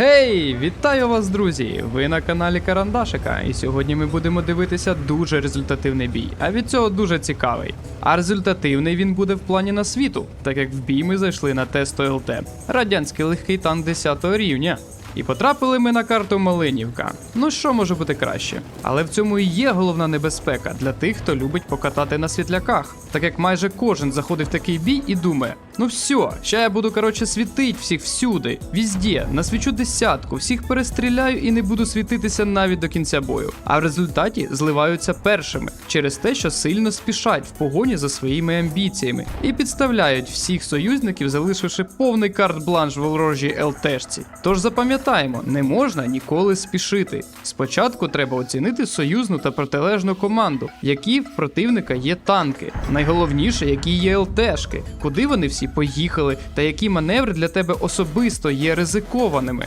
Гей, вітаю вас, друзі! Ви на каналі Карандашика, і сьогодні ми будемо дивитися дуже результативний бій, а від цього дуже цікавий. А результативний він буде в плані на світу, так як в бій ми зайшли на тест ОЛТ, радянський легкий танк 10 рівня. І потрапили ми на карту Малинівка. Ну що може бути краще? Але в цьому і є головна небезпека для тих, хто любить покатати на світляках. Так як майже кожен заходить в такий бій і думає: ну все, ща я буду коротше світить всіх всюди, візде, насвічу десятку, всіх перестріляю і не буду світитися навіть до кінця бою. А в результаті зливаються першими через те, що сильно спішать в погоні за своїми амбіціями і підставляють всіх союзників, залишивши повний карт-бланш в ворожій ЛТшці. Тож запам'ятаємо, не можна ніколи спішити. Спочатку треба оцінити союзну та протилежну команду, які в противника є танки. Найголовніше, які є ЛТшки, куди вони всі поїхали, та які маневри для тебе особисто є ризикованими.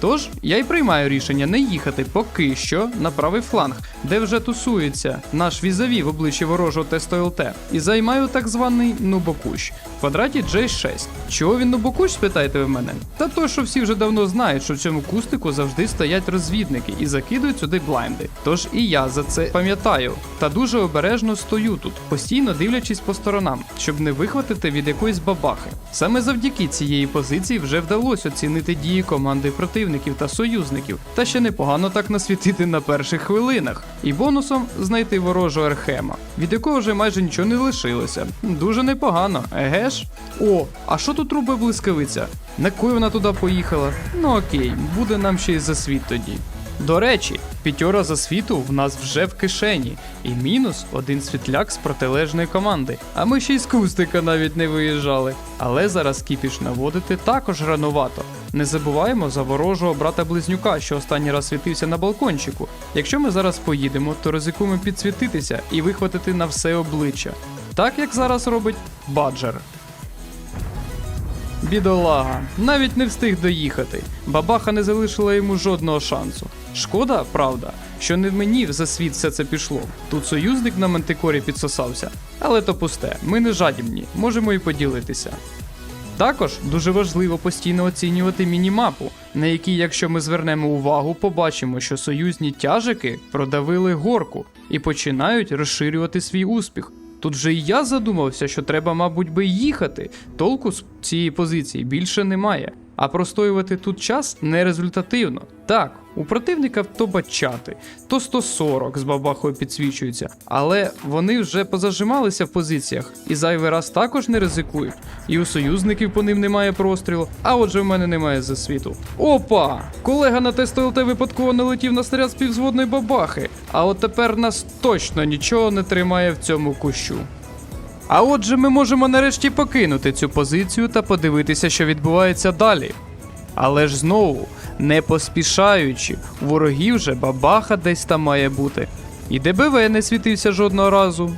Тож я й приймаю рішення не їхати поки що на правий фланг, де вже тусується наш візаві в обличчі ворожого тесту ЛТ, і займаю так званий нубокущ в квадраті J6. Чого він нубокущ, спитаєте ви мене? Та то, що всі вже давно знають, що в цьому кустику завжди стоять розвідники і закидують сюди блайнди. Тож і я за це пам'ятаю. Та дуже обережно стою тут, постійно дивлячись по сторонам, щоб не вихватити від якоїсь бабахи. Саме завдяки цієї позиції вже вдалося оцінити дії команди противників та союзників, та ще непогано так насвітити на перших хвилинах. І бонусом знайти ворожого архема, від якого вже майже нічого не лишилося. Дуже непогано, еге ж? О, а що тут робить блискавиця? На кої вона туди поїхала? Ну окей, буде нам ще й за світ тоді. До речі, п'ятьора за світу в нас вже в кишені, і мінус один світляк з протилежної команди. А ми ще й з кустика навіть не виїжджали. Але зараз кіпіш наводити також ранувато. Не забуваємо за ворожого брата близнюка, що останній раз світився на балкончику. Якщо ми зараз поїдемо, то ризикуємо підсвітитися і вихватити на все обличчя. Так як зараз робить Баджер. Бідолага, навіть не встиг доїхати. Бабаха не залишила йому жодного шансу. Шкода, правда, що не мені за світ все це пішло. Тут союзник на мантикорі підсосався. Але то пусте, ми не жадібні, можемо і поділитися. Також дуже важливо постійно оцінювати мінімапу, на якій, якщо ми звернемо увагу, побачимо, що союзні тяжики продавили горку і починають розширювати свій успіх. Тут же і я задумався, що треба, мабуть, би їхати. Толку з цієї позиції більше немає. А простоювати тут час нерезультативно. Так, у противника то бачати, то 140 з бабахою підсвічуються, але вони вже позажималися в позиціях і зайвий раз також не ризикують. І у союзників по ним немає прострілу, а отже в мене немає засвіту. Опа! Колега на тесту ЛТ випадково налетів на снаряд співзводної бабахи. А от тепер нас точно нічого не тримає в цьому кущу. А отже, ми можемо нарешті покинути цю позицію та подивитися, що відбувається далі. Але ж знову, не поспішаючи, ворогів же бабаха десь там має бути. І ДБВ не світився жодного разу.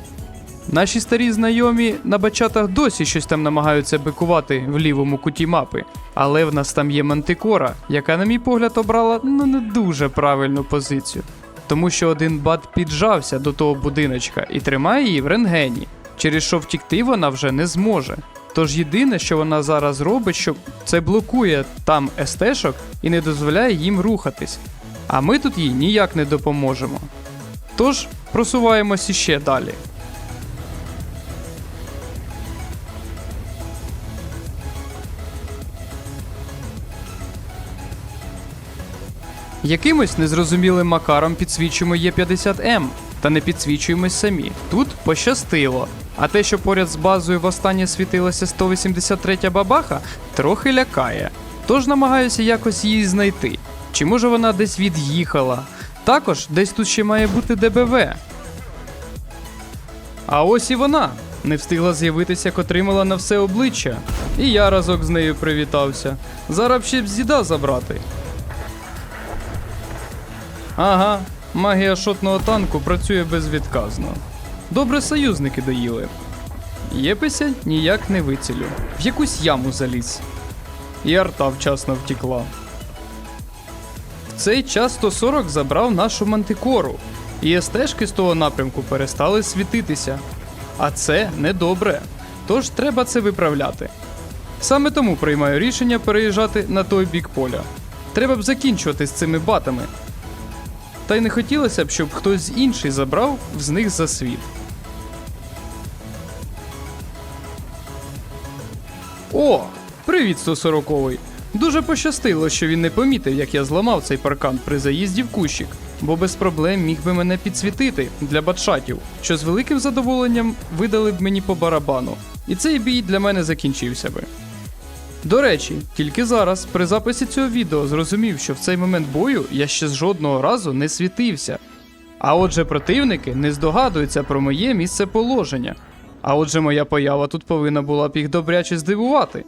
Наші старі знайомі на бачатах досі щось там намагаються бикувати в лівому куті мапи. Але в нас там є мантикора, яка, на мій погляд, обрала ну не дуже правильну позицію. Тому що один бат піджався до того будиночка і тримає її в рентгені, через що втікти вона вже не зможе. Тож єдине, що вона зараз робить, що це блокує там естешок і не дозволяє їм рухатись. А ми тут їй ніяк не допоможемо. Тож просуваємось іще далі. Якимось незрозумілим макаром підсвічуємо Є50М, та не підсвічуємось самі. Тут пощастило. А те, що поряд з базою востаннє світилася 183 бабаха, трохи лякає. Тож намагаюся якось її знайти. Чи може вона десь від'їхала? Також десь тут ще має бути ДБВ. А ось і вона. Не встигла з'явитися, як отримала на все обличчя. І я разок з нею привітався. Зараз ще б зіда забрати. Ага, магія шотного танку працює безвідказно. Добре союзники доїли. Єпися ніяк не вицілю. В якусь яму заліз. І арта вчасно втікла. В цей час 140 забрав нашу мантикору, і СТшки з того напрямку перестали світитися. А це недобре. Тож треба це виправляти. Саме тому приймаю рішення переїжджати на той бік поля. Треба б закінчувати з цими батами. Та й не хотілося б, щоб хтось інший забрав з них за світ. О, привіт, 140-й. Дуже пощастило, що він не помітив, як я зламав цей паркан при заїзді в кущик, бо без проблем міг би мене підсвітити для батшатів, що з великим задоволенням видали б мені по барабану. І цей бій для мене закінчився би. До речі, тільки зараз, при записі цього відео, зрозумів, що в цей момент бою я ще з жодного разу не світився. А отже, противники не здогадуються про моє місце положення. А отже, моя поява тут повинна була б їх добряче здивувати.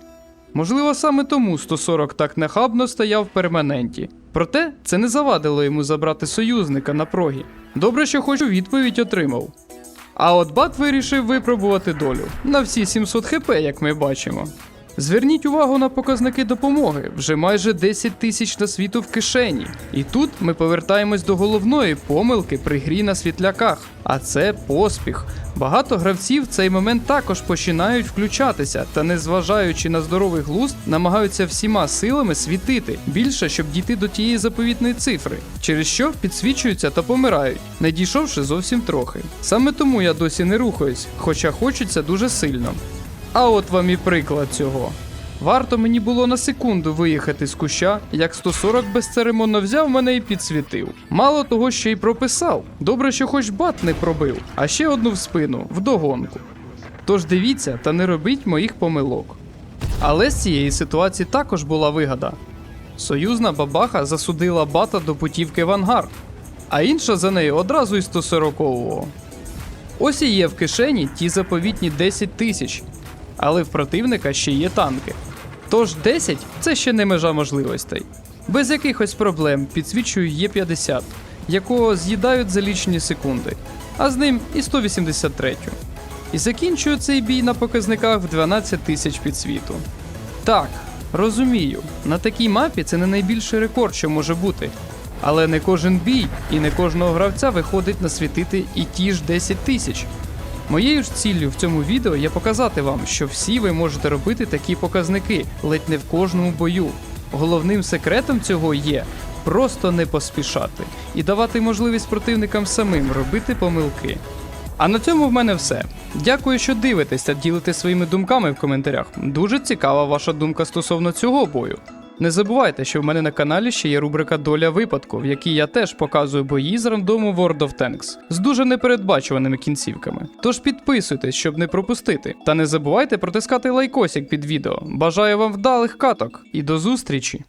Можливо, саме тому 140 так нахабно стояв в перманенті. Проте це не завадило йому забрати союзника на прогі. Добре, що хоч у відповідь отримав. А от бат вирішив випробувати долю на всі 700 хп, як ми бачимо. Зверніть увагу на показники допомоги, вже майже 10 тисяч на світу в кишені. І тут ми повертаємось до головної помилки при грі на світляках, а це поспіх. Багато гравців в цей момент також починають включатися та, незважаючи на здоровий глузд, намагаються всіма силами світити більше, щоб дійти до тієї заповітної цифри, через що підсвічуються та помирають, не дійшовши зовсім трохи. Саме тому я досі не рухаюсь, хоча хочеться дуже сильно. А от вам і приклад цього. Варто мені було на секунду виїхати з куща, як 140 безцеремонно взяв мене і підсвітив. Мало того, ще й прописав. Добре, що хоч бат не пробив, а ще одну в спину, вдогонку. Тож дивіться та не робіть моїх помилок. Але з цієї ситуації також була вигада. Союзна бабаха засудила бата до путівки в ангар, а інша за нею одразу із 140-го. Ось і є в кишені ті заповітні 10 тисяч, але в противника ще є танки. Тож 10 це ще не межа можливостей. Без якихось проблем підсвічую Є50, якого з'їдають за лічені секунди, а з ним і 183. І закінчую цей бій на показниках в 12 тисяч підсвіту. Так, розумію, на такій мапі це не найбільший рекорд, що може бути. Але не кожен бій і не кожного гравця виходить насвітити і ті ж 10 тисяч. Моєю ж ціллю в цьому відео є показати вам, що всі ви можете робити такі показники, ледь не в кожному бою. Головним секретом цього є просто не поспішати і давати можливість противникам самим робити помилки. А на цьому в мене все. Дякую, що дивитесь та ділитесь своїми думками в коментарях. Дуже цікава ваша думка стосовно цього бою. Не забувайте, що в мене на каналі ще є рубрика Доля випадку, в якій я теж показую бої з рандому World of Tanks з дуже непередбачуваними кінцівками. Тож підписуйтесь, щоб не пропустити. Та не забувайте протискати лайкосик під відео. Бажаю вам вдалих каток і до зустрічі!